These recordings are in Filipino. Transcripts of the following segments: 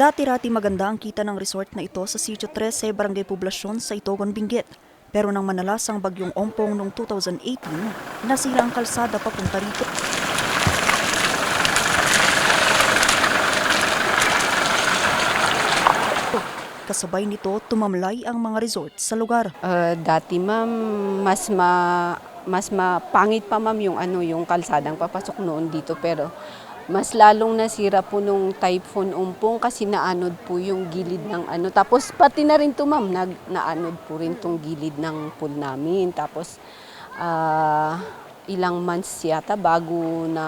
Dati-rati maganda ang kita ng resort na ito sa Sitio 13, Barangay Poblasyon sa Itogon, Benguet. Pero nang manalas ang bagyong Ompong noong 2018, nasira ang kalsada papunta rito. Kasabay nito, tumamlay ang mga resort sa lugar. Uh, dati ma'am, mas ma mas mapangit pa ma'am yung ano yung kalsadang papasok noon dito pero mas lalong nasira po nung typhoon umpong kasi naanod po yung gilid ng ano. Tapos pati na rin to ma'am nag naanod po rin tong gilid ng pool namin. Tapos ah, ilang months yata bago na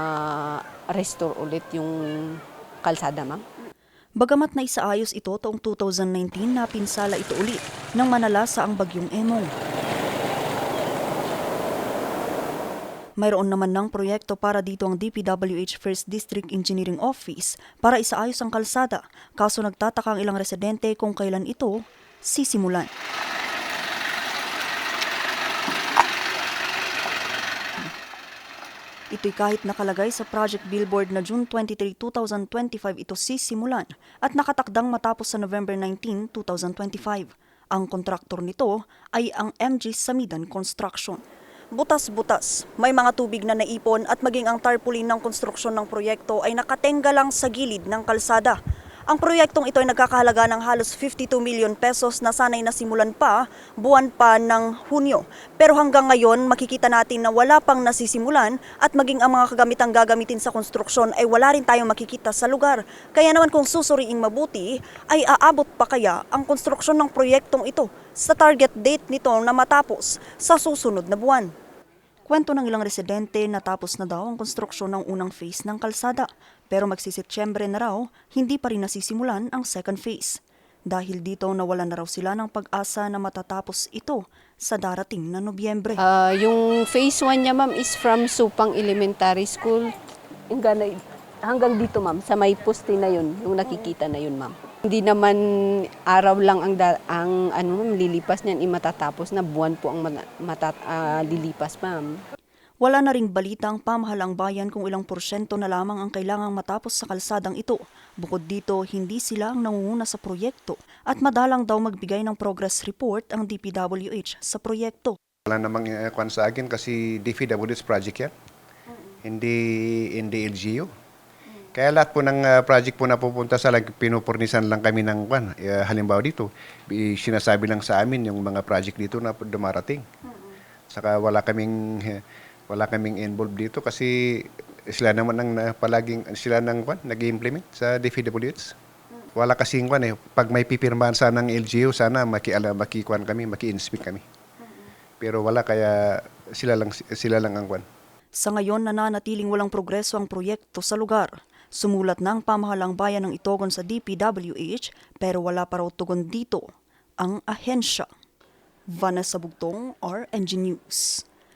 restore ulit yung kalsada ma'am. Bagamat na isaayos ito taong 2019 na pinsala ito ulit nang manalasa ang bagyong Emong. Mayroon naman ng proyekto para dito ang DPWH First District Engineering Office para isaayos ang kalsada, kaso nagtataka ang ilang residente kung kailan ito sisimulan. Ito'y kahit nakalagay sa project billboard na June 23, 2025 ito sisimulan at nakatakdang matapos sa November 19, 2025. Ang kontraktor nito ay ang MG Samidan Construction. Butas-butas, may mga tubig na naipon at maging ang tarpaulin ng konstruksyon ng proyekto ay nakatenga lang sa gilid ng kalsada. Ang proyektong ito ay nagkakahalaga ng halos 52 million pesos na sanay nasimulan pa buwan pa ng Hunyo. Pero hanggang ngayon makikita natin na wala pang nasisimulan at maging ang mga kagamitang gagamitin sa konstruksyon ay wala rin tayong makikita sa lugar. Kaya naman kung susuriing mabuti ay aabot pa kaya ang konstruksyon ng proyektong ito sa target date nito na matapos sa susunod na buwan. Kwento ng ilang residente natapos na daw ang konstruksyon ng unang phase ng kalsada pero magsisetyembre na raw hindi pa rin nasisimulan ang second phase. Dahil dito nawala na raw sila ng pag-asa na matatapos ito sa darating na Nobyembre. Ah, yung phase 1 niya, ma'am, is from Supang Elementary School hanggang, hanggang dito, ma'am. Sa may poste na yun, yung nakikita na yun, ma'am. Hindi naman araw lang ang, da- ang ano, lilipas niyan, imatatapos na buwan po ang mata- matat- ah, lilipas, ma'am. Wala na ring balita ang pamahalang bayan kung ilang porsyento na lamang ang kailangang matapos sa kalsadang ito. Bukod dito, hindi sila ang nangunguna sa proyekto at madalang daw magbigay ng progress report ang DPWH sa proyekto. Wala namang uh, kwan sa akin kasi DPWH project yan. Hindi hindi LGU. Kaya lahat po ng uh, project po na pupunta sa lag, pinupurnisan lang kami ng kwan. Uh, halimbawa dito, sinasabi lang sa amin yung mga project dito na dumarating. Saka wala kaming eh, wala kaming involved dito kasi sila naman ang uh, palaging sila nang kwan nag-implement sa DPWH. Wala kasing kwan eh. Pag may pipirmahan sana ng LGU, sana makiala makikuan kami, maki-inspect kami. Pero wala kaya sila lang sila lang ang kwan. Sa ngayon, nananatiling walang progreso ang proyekto sa lugar. Sumulat ang pamahalang bayan ng Itogon sa DPWH pero wala pa raw tugon dito ang ahensya. Vanessa Bugtong, RNG News.